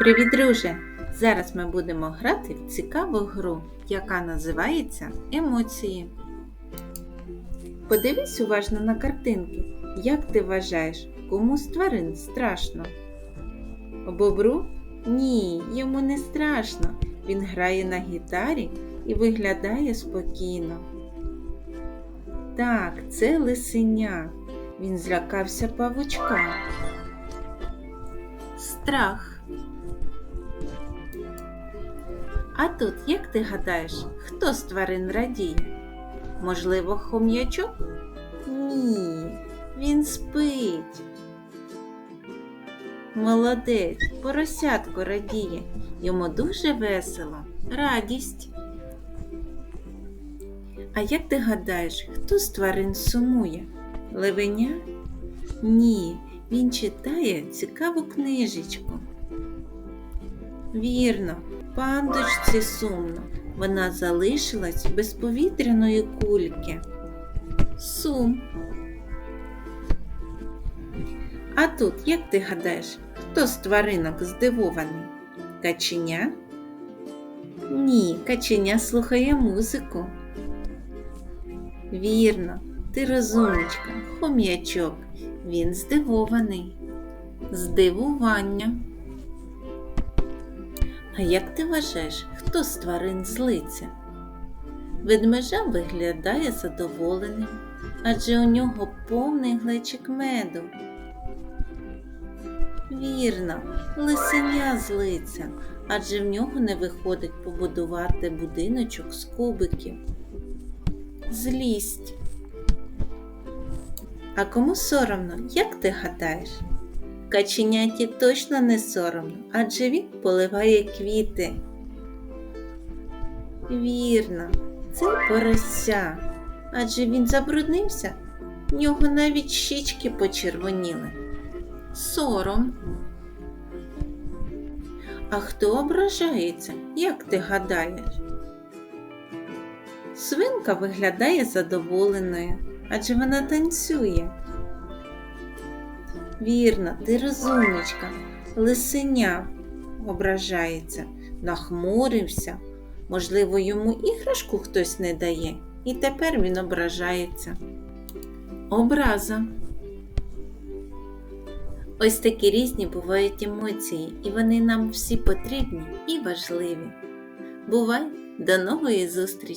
Привіт, друже! Зараз ми будемо грати в цікаву гру, яка називається Емоції. Подивись уважно на картинки. Як ти вважаєш, кому з тварин страшно? Бобру? Ні, йому не страшно. Він грає на гітарі і виглядає спокійно. Так, це лисеня. Він злякався павучка. Страх. А тут, як ти гадаєш, хто з тварин радіє? Можливо, хом'ячок? Ні, він спить. Молодець, поросятко радіє. Йому дуже весело. Радість. А як ти гадаєш, хто з тварин сумує? Левеня? Ні, він читає цікаву книжечку. Вірно, пандочці сумно. Вона залишилась без повітряної кульки. Сум. А тут, як ти гадаєш, хто з тваринок здивований? Каченя? Ні, каченя слухає музику. Вірно, ти розумничка, хом'ячок. Він здивований. Здивування. А як ти вважаєш, хто з тварин злиться? Ведмежа виглядає задоволеним, адже у нього повний глечик меду. Вірно, лисеня злиться, адже в нього не виходить побудувати будиночок з кубиків. Злість. А кому соромно, як ти гадаєш? Каченяті точно не соромно, адже він поливає квіти. Вірно, це порося, адже він забруднився, в нього навіть щічки почервоніли. Сором. А хто ображається, як ти гадаєш? Свинка виглядає задоволеною, адже вона танцює. Вірно, ти розумничка, лисеня ображається, нахмурився. Можливо, йому іграшку хтось не дає, і тепер він ображається. Образа. Ось такі різні бувають емоції, і вони нам всі потрібні і важливі. Бувай, до нової зустрічі!